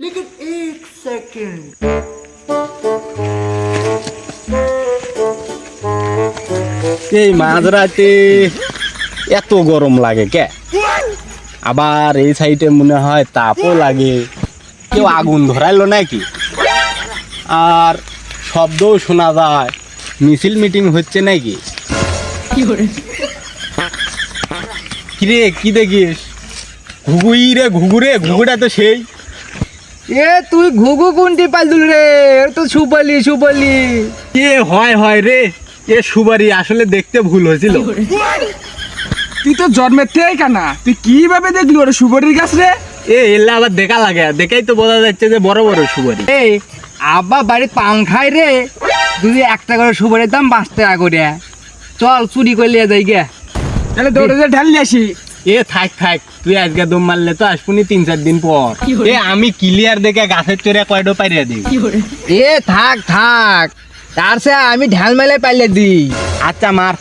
लेकिन एक सेकंड এই মাঝরাতে এত গরম লাগে কে আবার এই সাইডে মনে হয় তাপও লাগে কেউ আগুন ধরাইলো নাকি আর শব্দও শোনা যায় মিছিল মিটিং হচ্ছে নাকি কিরে কি দেখিস ঘুগুই রে ঘুঘুরে ঘুঘুটা তো সেই এ তুই ঘুঘু কোনটি পালতুল রে? এ তো সুপালি সুপালি। এ হয় হয় রে। এ সুবারি আসলে দেখতে ভুল হয়েছিল। তুই তো জন্মের থেকে কানা তুই কীভাবে দেখলি ওরে সুপারির গাছ রে? এ এলে আবার দেখা লাগে। দেখাই তো বোঝা যাচ্ছে যে বড় বড় সুবারি এই আব্বা বাড়ি পান খাই রে। যদি একটা করে সুপারির দাম পাঁচ টাকা করে চল চুরি করে লিয়ে যাই গে। তাহলে দৌড়ে ঢালি আসি। এ থাক থাক তুই আজকে দম মারলে তো আসবনি তিন চার দিন পর। এ আমি ক্লিয়ার দেখে গাছের চড়ে কয়ডো পাইরে দিই। এ থাক থাক তার সে আমি ঢাল মেলে পাইলে দিই। আচ্ছা মার।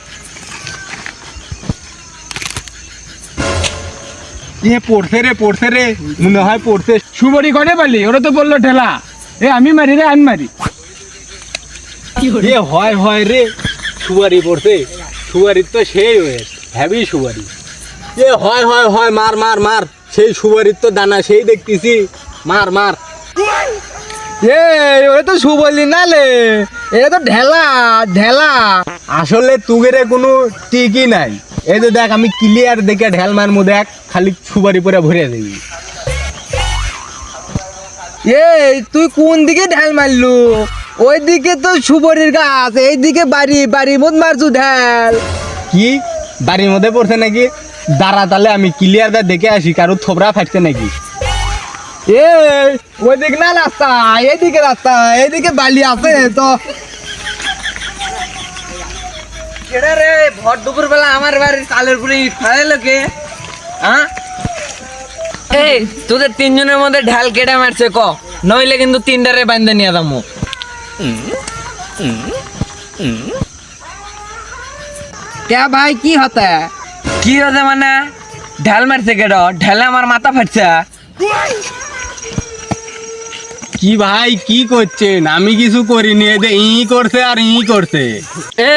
এ পড়ছে রে পড়ছে রে মনে হয় পড়ছে। সুপারি কনে পারলি ওরা তো বলল ঠেলা। এ আমি মারি রে আমি মারি। এ হয় হয় রে। সুয়ারি পড়ছে। সুয়ারির তো সেই হয়ে হ্যাভি সুয়ারি এ, হয় হয় হয়, মার মার মার। সেই তো দানা, সেই দেখতেছি। মার মার। এ, ওরা তো সুবলি না লে। এ তো ঢেলা ঢেলা। আসলে তুগেরে কোনো টিকই নাই। এই যে দেখ, আমি ক্লিয়ার দেখে ঢেল মারমু, দেখ, খালি সুবারি পরে ভরে দিবি এই, তুই কোন দিকে ঢেল মারলু? ওই দিকে তো সুবরির গাছ এই দিকে বাড়ি বাড়ি মত মারছু ঢাল। কি? বাড়ির মধ্যে পড়ছে নাকি? দাঁড়া তাহলে আমি ক্লিয়ার দা দেখে আসি কারও থোবরা ফাটছে নাকি? এ ওই দিকে না রাস্তা এইদিকে রাস্তা এইদিকে বালি আছে তো। কেডা রে ভর দুপুর বেলা আমার বাড়ির চালের উপরে ইট ফেলে কে? হ্যাঁ? এই তোদের তিনজনের মধ্যে ঢাল কেটে মারছে ক? নইলে কিন্তু তিনটারে বান্ধে নিয়ে দামু কে ভাই কি হতে? কি হতে মানে? ঢাল মারছে কেড? ঢালে আমার মাথা ফাটছে। কি ভাই কি করছেন? আমি কিছু করিনি এই যে ই করছে আর ই করছে।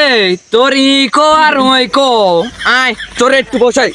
এই তোর ই কো আর ওই কো। আয় তোর একটু বসাই।